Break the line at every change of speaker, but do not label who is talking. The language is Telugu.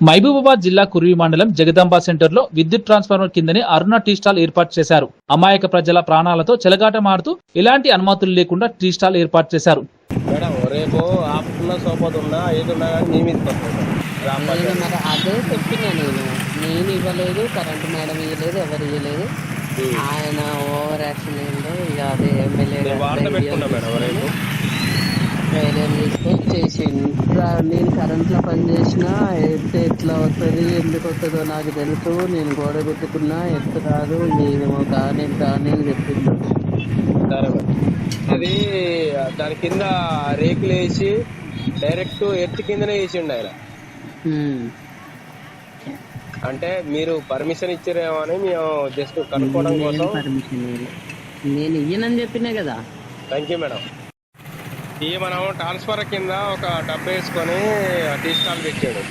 మహబూబాబాద్ జిల్లా కుర్వి మండలం జగదాంబ సెంటర్లో విద్యుత్ ట్రాన్స్ఫార్మర్ కిందని అరుణ టీ స్టాల్ ఏర్పాటు చేశారు. అమాయక ప్రజల ప్రాణాలతో చెలగాట మారుతూ ఎలాంటి అనుమతులు లేకుండా టీ స్టాల్ ఏర్పాటు చేశారు.
రేపు
నేను
పంచాయతీ
మరి అదే చెప్పిన నేను. నేను ఇవ్వలేదు కరెంటు మేడం ఇవ్వలేదు ఎవరు ఇవ్వలేదు. ఆయన ఓవర్ యాక్షన్ ఏందో ఇక అదే ఎమ్మెల్యే
నేను వార్త పెట్టుకున్నా మేడం రేపు
ధైర్యం తీసుకొని చేసిండు. నేను కరెంట్లో పని చేసిన ఎత్తు ఎట్లా వస్తుంది ఎందుకు వస్తుందో నాకు తెలుసు. నేను గోడ పెట్టుకున్నా ఎత్తు రాదు నేనేమో కానీ కానీ అని
మేడం అది దాని కింద రేకులు వేసి డైరెక్ట్ ఎత్తు కిందనే వేసిండు ఆయన. అంటే మీరు పర్మిషన్ ఇచ్చారేమో అని మేము జస్ట్ కనుక్కోవడం
నేను
కోసం.
నేను ఇయ్యనని చెప్పినా కదా.
థ్యాంక్ యూ మేడం ఈ మనం ట్రాన్స్ఫర్ కింద ఒక డబ్బు వేసుకొని టీ స్టాల్ పెట్టాడు.